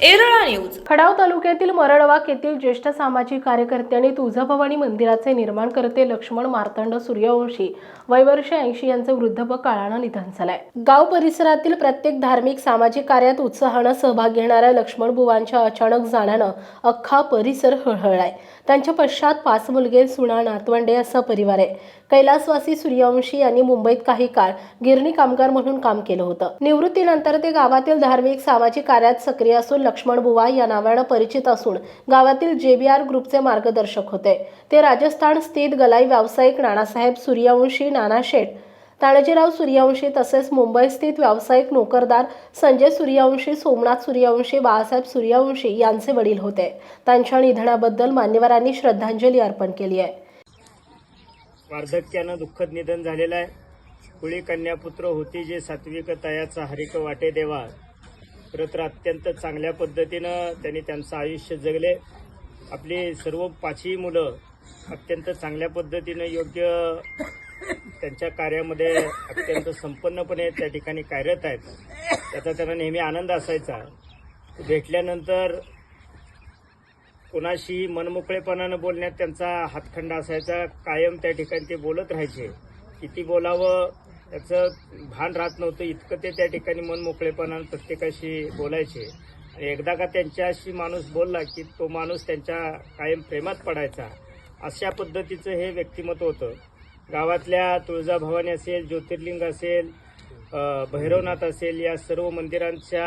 Erala news. खडाव तालुक्यातील मरडवाक येथील ज्येष्ठ सामाजिक कार्यकर्त्यांनी तुळजाभवानी मंदिराचे निर्माण करते लक्ष्मण मार्तंड सूर्यवंशी. वयवर्ष ऐंशी यांचं वृद्धपकाळानं निधन झालंय. गाव परिसरातील प्रत्येक धार्मिक सामाजिक कार्यात उत्साहानं सहभाग घेणाऱ्या लक्ष्मण बुवांच्या अचानक जाण्यानं अख्खा परिसर हळहळलाय. त्यांच्या पश्चात पाच मुलगे सुना नातवंडे असा परिवार आहे. कैलासवासी सूर्यवंशी यांनी मुंबईत काही काळ गिरणी कामगार म्हणून काम केलं होतं. निवृत्तीनंतर ते गावातील धार्मिक सामाजिक कार्यात सक्रिय असून लक्ष्मण बुवा या नावानं परिचित असून गावातील जे बी आर ग्रुपचे मार्गदर्शक होते. ते राजस्थान स्थित गलाई व्यावसायिक नानासाहेब सूर्यवंशी नाना शेठ तानाजीराव सूर्यवंशी तसेच मुंबई स्थित व्यावसायिक नोकरदार संजय सूर्यवंशी सोमनाथ सूर्यवंशी बाळासाहेब सूर्यवंशी यांचे वडील होते. त्यांच्या निधनाबद्दल मान्यवरांनी श्रद्धांजली अर्पण केली आहे. वार्धक्यानं दुःखद निधन झालेलं आहे. कुळी कन्यापुत्र होती जे सात्विक तयाचा हरिक वाटे देवा खरं तर अत्यंत चांगल्या पद्धतीनं त्यांनी त्यांचं आयुष्य जगले. आपली सर्व पाचही मुलं अत्यंत चांगल्या पद्धतीनं योग्य त्यांच्या कार्यामध्ये अत्यंत संपन्नपणे त्या ठिकाणी कार्यरत आहेत. त्याचा त्यांना नेहमी आनंद असायचा. भेटल्यानंतर कोणाशी मनमोकळेपणानं बोलण्यात त्यांचा हातखंडा असायचा. कायम त्या ठिकाणी ते बोलत राहायचे. किती बोलावं त्याचं भान राहत नव्हतं. इतकं ते त्या ठिकाणी मन मोकळेपणानं प्रत्येकाशी बोलायचे. आणि एकदा का त्यांच्याशी माणूस बोलला की तो माणूस त्यांच्या कायम प्रेमात पडायचा. अशा पद्धतीचं हे व्यक्तिमत्व होतं. गावातल्या तुळजाभवानी असेल ज्योतिर्लिंग असेल भैरवनाथ असेल या सर्व मंदिरांच्या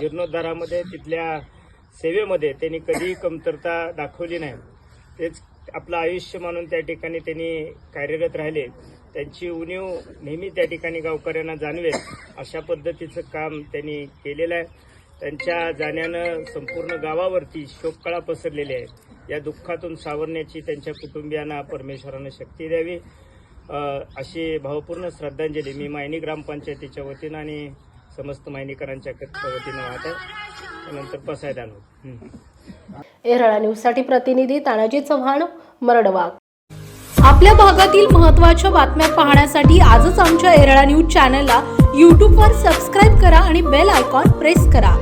जीर्णोद्धारामध्ये तिथल्या सेवेमध्ये त्यांनी कधीही कमतरता दाखवली नाही. तेच आपलं आयुष्य मानून त्या ठिकाणी त्यांनी कार्यरत राहिले. त्यांची उणीव नेहमी त्या ठिकाणी गावकऱ्यांना जाणवेल अशा पद्धतीचं काम त्यांनी केलेलं आहे. त्यांच्या जाण्यानं संपूर्ण गावावरती शोककळा पसरलेली आहे. या दुःखातून सावरण्याची त्यांच्या कुटुंबियांना परमेश्वरानं शक्ती द्यावी. अशी भावपूर्ण श्रद्धांजली मी मायनी ग्रामपंचायतीच्या वतीनं आणि समस्त मायनेकरांच्या वतीनं वाहत त्यानंतर पसायदान एरळा न्यूजसाठी प्रतिनिधी तानाजी चव्हाण मरडवाग आपल्या भागातील महत्त्वाच्या बातम्या पाहण्यासाठी आजच आमच्या एरळा न्यूज चॅनलला यूट्यूबवर सबस्क्राईब करा आणि बेल आयकॉन प्रेस करा.